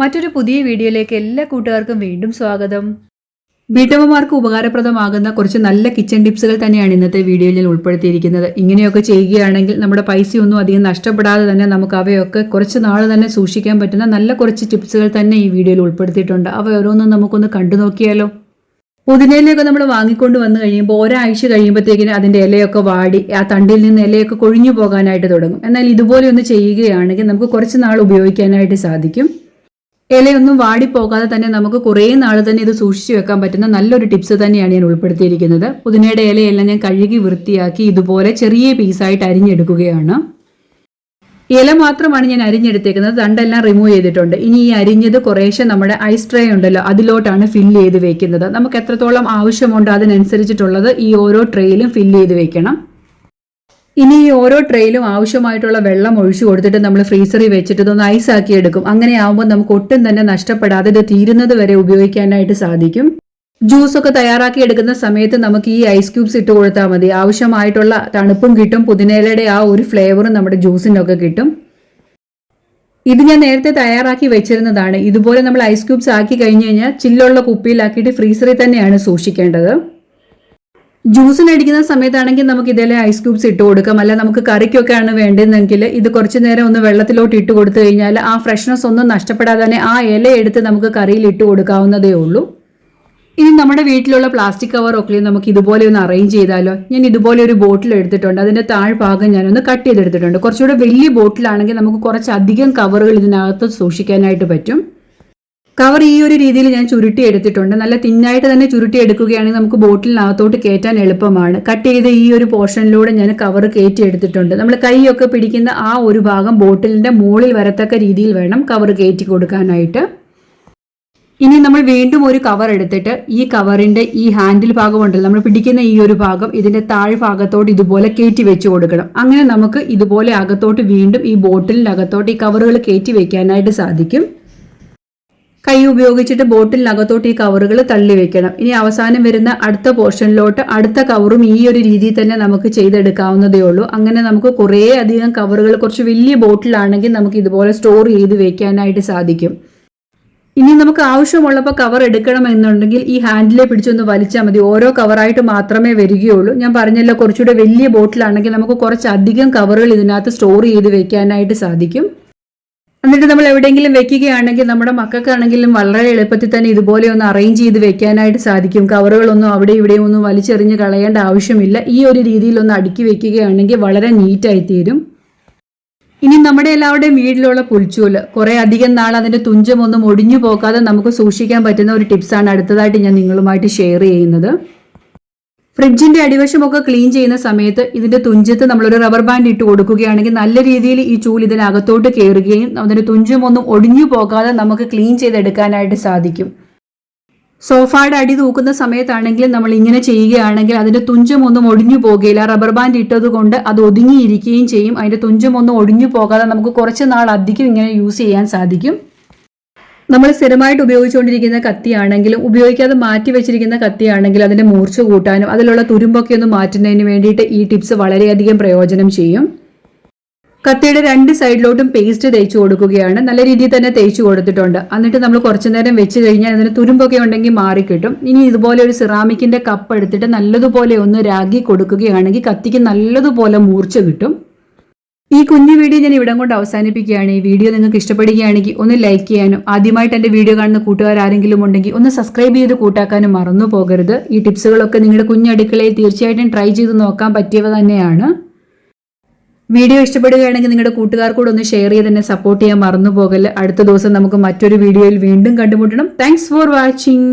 മറ്റൊരു പുതിയ വീഡിയോയിലേക്ക് എല്ലാ കൂട്ടുകാർക്കും വീണ്ടും സ്വാഗതം. വീട്ടമ്മമാർക്ക് ഉപകാരപ്രദമാകുന്ന കുറച്ച് നല്ല കിച്ചൺ ടിപ്സുകൾ തന്നെയാണ് ഇന്നത്തെ വീഡിയോയിൽ ഉൾപ്പെടുത്തിയിരിക്കുന്നത്. ഇങ്ങനെയൊക്കെ ചെയ്യുകയാണെങ്കിൽ നമ്മുടെ പൈസയൊന്നും അധികം നഷ്ടപ്പെടാതെ തന്നെ നമുക്ക് അവയൊക്കെ കുറച്ച് നാൾ തന്നെ സൂക്ഷിക്കാൻ പറ്റുന്ന നല്ല കുറച്ച് ടിപ്സുകൾ തന്നെ ഈ വീഡിയോയിൽ ഉൾപ്പെടുത്തിയിട്ടുണ്ട്. അവ ഓരോന്നും നമുക്കൊന്ന് കണ്ടു നോക്കിയാലോ? പുതിനയിലൊക്കെ നമ്മൾ വാങ്ങിക്കൊണ്ട് വന്നു കഴിയുമ്പോൾ ഒരാഴ്ച കഴിയുമ്പോഴത്തേക്കിന് അതിന്റെ ഇലയൊക്കെ വാടി ആ തണ്ടിൽ നിന്ന് ഇലയൊക്കെ കൊഴിഞ്ഞു പോകാനായിട്ട് തുടങ്ങും. എന്നാൽ ഇതുപോലെ ഒന്ന് ചെയ്യുകയാണെങ്കിൽ നമുക്ക് കുറച്ച് നാൾ ഉപയോഗിക്കാനായിട്ട് സാധിക്കും. ഇലയൊന്നും വാടിപ്പോകാതെ തന്നെ നമുക്ക് കുറേ നാൾ തന്നെ ഇത് സൂക്ഷിച്ചു വെക്കാൻ പറ്റുന്ന നല്ലൊരു ടിപ്സ് തന്നെയാണ് ഞാൻ ഉൾപ്പെടുത്തിയിരിക്കുന്നത്. പുതിനയുടെ ഇലയെല്ലാം ഞാൻ കഴുകി വൃത്തിയാക്കി ഇതുപോലെ ചെറിയ പീസായിട്ട് അരിഞ്ഞെടുക്കുകയാണ്. ഇല മാത്രമാണ് ഞാൻ അരിഞ്ഞെടുത്തേക്കുന്നത്. തണ്ടെല്ലാം റിമൂവ് ചെയ്തിട്ടുണ്ട്. ഇനി ഈ അരിഞ്ഞത് കുറേശ്ശെ നമ്മുടെ ഐസ് ട്രേ ഉണ്ടല്ലോ അതിലോട്ടാണ് ഫില്ല് ചെയ്ത് വെക്കുന്നത്. നമുക്ക് എത്രത്തോളം ആവശ്യമുണ്ടോ അതിനനുസരിച്ചിട്ടുള്ളത് ഈ ഓരോ ട്രേയിലും ഫില്ല് ചെയ്ത് വെക്കണം. ഇനി ഈ ഓരോ ട്രെയിലും ആവശ്യമായിട്ടുള്ള വെള്ളം ഒഴിച്ചു കൊടുത്തിട്ട് നമ്മൾ ഫ്രീസറിൽ വെച്ചിട്ട് ഇതൊന്ന് ഐസ് ആക്കി എടുക്കും. അങ്ങനെ ആവുമ്പോൾ നമുക്ക് ഒട്ടും തന്നെ നഷ്ടപ്പെടാതെ ഇത് തീരുന്നത് വരെ ഉപയോഗിക്കാനായിട്ട് സാധിക്കും. ജ്യൂസ് ഒക്കെ തയ്യാറാക്കി എടുക്കുന്ന സമയത്ത് നമുക്ക് ഈ ഐസ് ക്യൂബ്സ് ഇട്ട് കൊടുത്താൽ മതി. ആവശ്യമായിട്ടുള്ള തണുപ്പും കിട്ടും പുതിനയിലയുടെ ആ ഒരു ഫ്ലേവറും നമ്മുടെ ജ്യൂസിനൊക്കെ കിട്ടും. ഇത് ഞാൻ നേരത്തെ തയ്യാറാക്കി വെച്ചിരുന്നതാണ്. ഇതുപോലെ നമ്മൾ ഐസ് ക്യൂബ്സ് ആക്കി കഴിഞ്ഞു കഴിഞ്ഞാൽ ചില്ലുള്ള കുപ്പിയിലാക്കിയിട്ട് ഫ്രീസറിൽ തന്നെയാണ് സൂക്ഷിക്കേണ്ടത്. ജ്യൂസിന് മേടിക്കുന്ന സമയത്താണെങ്കിൽ നമുക്ക് ഇതേ ഐസ് ക്യൂബ്സ് ഇട്ട് കൊടുക്കാം. അല്ല നമുക്ക് കറിക്കൊക്കെയാണ് വേണ്ടതെങ്കിൽ ഇത് കുറച്ച് നേരം ഒന്ന് വെള്ളത്തിലോട്ട് ഇട്ട് കൊടുത്തു കഴിഞ്ഞാൽ ആ ഫ്രഷ്നെസ് ഒന്നും നഷ്ടപ്പെടാതെ തന്നെ ആ ഇല എടുത്ത് നമുക്ക് കറിയിൽ ഇട്ട് കൊടുക്കാവുന്നതേ ഉള്ളൂ. ഇനി നമ്മുടെ വീട്ടിലുള്ള പ്ലാസ്റ്റിക് കവർ ഒക്കെ നമുക്ക് ഇതുപോലെ ഒന്ന് അറേഞ്ച് ചെയ്താലോ? ഞാൻ ഇതുപോലെ ഒരു ബോട്ടിൽ എടുത്തിട്ടുണ്ട്. അതിന്റെ താഴ്ഭാഗം ഞാനൊന്ന് കട്ട് ചെയ്തെടുത്തിട്ടുണ്ട്. കുറച്ചുകൂടെ വലിയ ബോട്ടിലാണെങ്കിൽ നമുക്ക് കുറച്ചധികം കവറുകൾ ഇതിനകത്ത് സൂക്ഷിക്കാനായിട്ട് പറ്റും. കവർ ഈ ഒരു രീതിയിൽ ഞാൻ ചുരുട്ടി എടുത്തിട്ടുണ്ട്. നല്ല തിന്നായിട്ട് തന്നെ ചുരുട്ടി എടുക്കുകയാണെങ്കിൽ നമുക്ക് ബോട്ടിലിനകത്തോട്ട് കയറ്റാൻ എളുപ്പമാണ്. കട്ട് ചെയ്ത ഈ ഒരു പോർഷനിലൂടെ ഞാൻ കവർ കയറ്റി എടുത്തിട്ടുണ്ട്. നമ്മൾ കൈയൊക്കെ പിടിക്കുന്ന ആ ഒരു ഭാഗം ബോട്ടിലിന്റെ മുകളിൽ വരത്തക്ക രീതിയിൽ വേണം കവർ കയറ്റി കൊടുക്കാനായിട്ട്. ഇനി നമ്മൾ വീണ്ടും ഒരു കവർ എടുത്തിട്ട് ഈ കവറിന്റെ ഈ ഹാൻഡിൽ ഭാഗം ഉണ്ടല്ലോ നമ്മൾ പിടിക്കുന്ന ഈ ഒരു ഭാഗം ഇതിന്റെ താഴ് ഭാഗത്തോട്ട് ഇതുപോലെ കയറ്റി വെച്ച് കൊടുക്കണം. അങ്ങനെ നമുക്ക് ഇതുപോലെ അകത്തോട്ട് വീണ്ടും ഈ ബോട്ടിലിന്റെ അകത്തോട്ട് ഈ കവറുകൾ കയറ്റി വെക്കാനായിട്ട് സാധിക്കും. കൈ ഉപയോഗിച്ചിട്ട് ബോട്ടിലിനകത്തോട്ട് ഈ കവറുകൾ തള്ളി വെക്കണം. ഇനി അവസാനം വരുന്ന അടുത്ത പോർഷനിലോട്ട് അടുത്ത കവറും ഈ ഒരു രീതിയിൽ തന്നെ നമുക്ക് ചെയ്തെടുക്കാവുന്നതേ ഉള്ളൂ. അങ്ങനെ നമുക്ക് കുറേ അധികം കവറുകൾ കുറച്ച് വലിയ ബോട്ടിലാണെങ്കിൽ നമുക്ക് ഇതുപോലെ സ്റ്റോർ ചെയ്ത് വെക്കാനായിട്ട് സാധിക്കും. ഇനി നമുക്ക് ആവശ്യമുള്ളപ്പോൾ കവർ എടുക്കണം എന്നുണ്ടെങ്കിൽ ഈ ഹാൻഡിലെ പിടിച്ചൊന്ന് വലിച്ചാൽ മതി. ഓരോ കവറായിട്ട് മാത്രമേ വരികയുള്ളൂ. ഞാൻ പറഞ്ഞല്ലോ കുറച്ചുകൂടെ വലിയ ബോട്ടിലാണെങ്കിൽ നമുക്ക് കുറച്ചധികം കവറുകൾ ഇതിനകത്ത് സ്റ്റോർ ചെയ്ത് വെക്കാനായിട്ട് സാധിക്കും. എന്നിട്ട് നമ്മൾ എവിടെയെങ്കിലും വെക്കുകയാണെങ്കിൽ നമ്മുടെ മക്കൾക്കാണെങ്കിലും വളരെ എളുപ്പത്തിൽ തന്നെ ഇതുപോലെ ഒന്ന് അറേഞ്ച് ചെയ്ത് വെക്കാനായിട്ട് സാധിക്കും. കവറുകളൊന്നും അവിടെ ഇവിടെയും ഒന്നും വലിച്ചെറിഞ്ഞ് കളയേണ്ട ആവശ്യമില്ല. ഈ ഒരു രീതിയിൽ ഒന്ന് അടുക്കി വെക്കുകയാണെങ്കിൽ വളരെ നീറ്റായി തീരും ഇനി നമ്മുടെ എല്ലാവരുടെയും വീട്ടിലുള്ള പുൽച്ചൂൽ. കുറെ അധികം നാൾ അതിന്റെ തുഞ്ചമൊന്നും ഒടിഞ്ഞു പോകാതെ നമുക്ക് സൂക്ഷിക്കാൻ പറ്റുന്ന ഒരു ടിപ്സാണ് അടുത്തതായിട്ട് ഞാൻ നിങ്ങളുമായിട്ട് ഷെയർ ചെയ്യുന്നത്. ഫ്രിഡ്ജിന്റെ അടിവശമൊക്കെ ക്ലീൻ ചെയ്യുന്ന സമയത്ത് ഇതിന്റെ തുഞ്ചത്ത് നമ്മളൊരു റബ്ബർ ബാൻഡ് ഇട്ട് കൊടുക്കുകയാണെങ്കിൽ നല്ല രീതിയിൽ ഈ ചൂൽ ഇതിനകത്തോട്ട് കയറുകയും അതിന്റെ തുഞ്ചും ഒന്നും ഒടിഞ്ഞു പോകാതെ നമുക്ക് ക്ലീൻ ചെയ്തെടുക്കാനായിട്ട് സാധിക്കും. സോഫയുടെ അടി തൂക്കുന്ന സമയത്താണെങ്കിൽ നമ്മൾ ഇങ്ങനെ ചെയ്യുകയാണെങ്കിൽ അതിന്റെ തുഞ്ചമൊന്നും ഒടിഞ്ഞു പോകുകയില്ല റബ്ബർ ബാൻഡ് ഇട്ടത് കൊണ്ട് അത് ഒതുങ്ങിയിരിക്കുകയും ചെയ്യും. അതിന്റെ തുഞ്ചമൊന്നും ഒടിഞ്ഞു പോകാതെ നമുക്ക് കുറച്ച് നാൾ അധികം ഇങ്ങനെ യൂസ് ചെയ്യാൻ സാധിക്കും. നമ്മൾ സ്ഥിരമായിട്ട് ഉപയോഗിച്ചുകൊണ്ടിരിക്കുന്ന കത്തിയാണെങ്കിലും ഉപയോഗിക്കാതെ മാറ്റി വെച്ചിരിക്കുന്ന കത്തിയാണെങ്കിലും അതിന്റെ മൂർച്ച കൂട്ടാനും അതിലുള്ള തുരുമ്പൊക്കെ ഒന്ന് മാറ്റുന്നതിന് വേണ്ടിയിട്ട് ഈ ടിപ്സ് വളരെയധികം പ്രയോജനം ചെയ്യും. കത്തിയുടെ രണ്ട് സൈഡിലോട്ടും പേസ്റ്റ് തേച്ച് കൊടുക്കുകയാണ്. നല്ല രീതിയിൽ തന്നെ തേച്ച് കൊടുത്തിട്ടുണ്ട്. എന്നിട്ട് നമ്മൾ കുറച്ചു നേരം വെച്ച് കഴിഞ്ഞാൽ അതിന് തുരുമ്പൊക്കെ ഉണ്ടെങ്കിൽ മാറിക്കിട്ടും ഇനി ഇതുപോലെ ഒരു സിറാമിക്കിന്റെ കപ്പ് എടുത്തിട്ട് നല്ലതുപോലെ ഒന്ന് രാഗി കൊടുക്കുകയാണെങ്കിൽ കത്തിക്ക് നല്ലതുപോലെ മൂർച്ച കിട്ടും. ഈ കുഞ്ഞു വീഡിയോ ഞാൻ ഇവിടം കൊണ്ട് അവസാനിപ്പിക്കുകയാണ്. ഈ വീഡിയോ നിങ്ങൾക്ക് ഇഷ്ടപ്പെടുകയാണെങ്കിൽ ഒന്ന് ലൈക്ക് ചെയ്യാനും ആദ്യമായിട്ട് എന്റെ വീഡിയോ കാണുന്ന കൂട്ടുകാർ ആരെങ്കിലും ഉണ്ടെങ്കിൽ ഒന്ന് സബ്സ്ക്രൈബ് ചെയ്ത് കൂട്ടാക്കാനും മറന്നു പോകരുത്. ഈ ടിപ്സുകളൊക്കെ നിങ്ങളുടെ കുഞ്ഞടുക്കളയിൽ തീർച്ചയായിട്ടും ട്രൈ ചെയ്ത് നോക്കാൻ പറ്റിയവ തന്നെയാണ്. വീഡിയോ ഇഷ്ടപ്പെടുകയാണെങ്കിൽ നിങ്ങളുടെ കൂട്ടുകാർക്കൂടെ ഒന്ന് ഷെയർ ചെയ്ത് തന്നെ സപ്പോർട്ട് ചെയ്യാൻ മറന്നു പോകൽ. അടുത്ത ദിവസം നമുക്ക് മറ്റൊരു വീഡിയോയിൽ വീണ്ടും കണ്ടുമുട്ടണം. Thanks for watching